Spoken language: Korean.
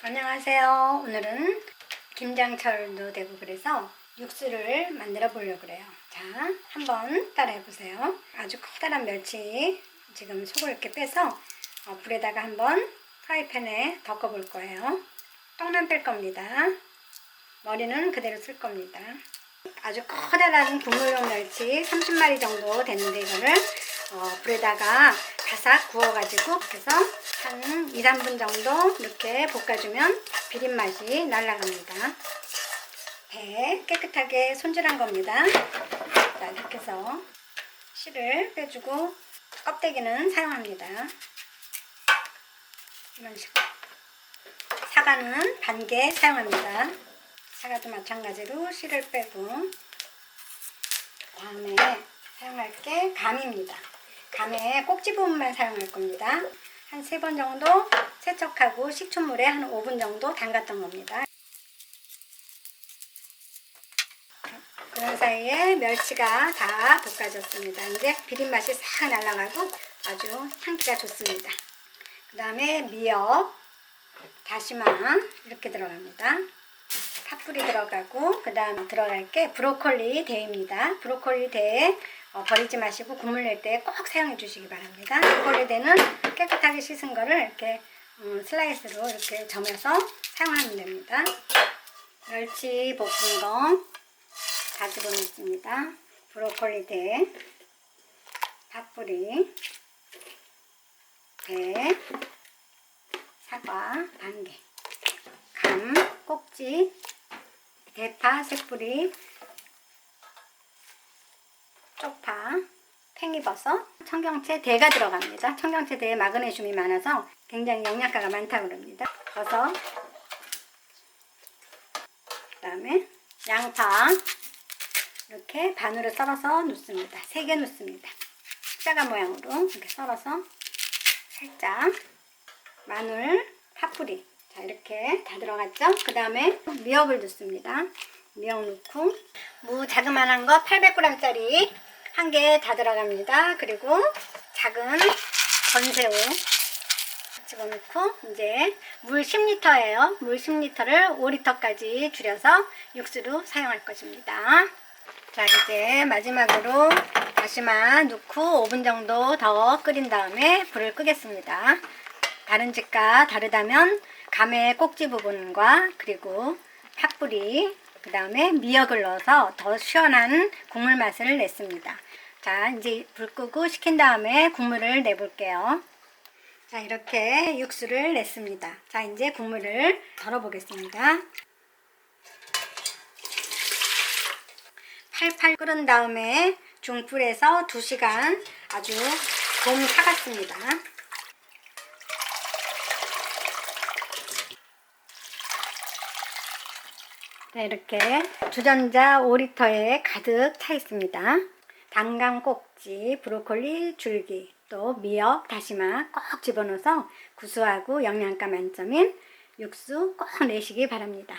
안녕하세요. 오늘은 김장철 도 되고 그래서 육수를 만들어 보려고 그래요. 자, 한번 따라해 보세요. 아주 커다란 멸치 지금 속을 이렇게 빼서 어, 불에다가 한번 프라이팬에 덮어 볼 거예요. 떡만 뺄 겁니다. 머리는 그대로 쓸 겁니다. 아주 커다란 국물용 멸치 30마리 정도 되는데 이거를 어, 불에다가 바삭 구워가지고 그래서 한 2, 3분 정도 이렇게 볶아주면 비린 맛이 날라갑니다. 배 깨끗하게 손질한 겁니다. 자, 이렇게 해서 씨를 빼주고 껍데기는 사용합니다. 이런 식으로. 사과는 반 개 사용합니다. 사과도 마찬가지로 씨를 빼고 다음에 사용할 게 감입니다. 감에 꼭지 부분만 사용할 겁니다. 한 세 번 정도 세척하고 식초물에 한 5분 정도 담갔던 겁니다. 그런 사이에 멸치가 다 볶아졌습니다. 이제 비린 맛이 싹 날아가고 아주 향기가 좋습니다. 그 다음에 미역, 다시마 이렇게 들어갑니다. 팥뿌리 들어가고 그 다음 들어갈 게 브로콜리 대입니다. 브로콜리 대에 어, 버리지 마시고 국물 낼 때 꼭 사용해 주시기 바랍니다. 대는 깨끗하게 씻은 거를 이렇게 음, 슬라이스로 이렇게 점여서 사용하면 됩니다. 멸치 볶은 거 다 집어넣습니다. 브로콜리 대, 팥뿌리, 배, 사과 반 개, 감, 꼭지, 대파, 새뿌리, 쪽파, 팽이버섯, 청경채 대가 들어갑니다. 청경채 대에 마그네슘이 많아서 굉장히 영양가가 많다고 그럽니다. 버섯, 그 다음에 양파 이렇게 반으로 썰어서 넣습니다. 세개 넣습니다. 십자가 모양으로 이렇게 썰어서 살짝 마늘, 파뿌리 자 이렇게 다 들어갔죠? 그 다음에 미역을 넣습니다. 미역 넣고 무 자그만한 거 800g짜리 한 개 다 들어갑니다. 그리고 작은 건새우 집어넣고 이제 물 10리터예요. 물 10리터를 5리터까지 줄여서 육수로 사용할 것입니다. 자 이제 마지막으로 다시마 넣고 5분 정도 더 끓인 다음에 불을 끄겠습니다. 다른 집과 다르다면 감의 꼭지 부분과 그리고 팥뿌리 그 다음에 미역을 넣어서 더 시원한 국물 맛을 냈습니다. 자 이제 불 끄고 식힌 다음에 국물을 내볼게요. 자 이렇게 육수를 냈습니다. 자 이제 국물을 덜어 보겠습니다. 팔팔 끓은 다음에 중불에서 2시간 아주 곰 타갔습니다. 네, 이렇게 주전자 5리터에 가득 차 있습니다. 단감 꼭지, 브로콜리 줄기, 또 미역, 다시마 꼭 집어넣어서 구수하고 영양가 만점인 육수 꼭 내시기 바랍니다.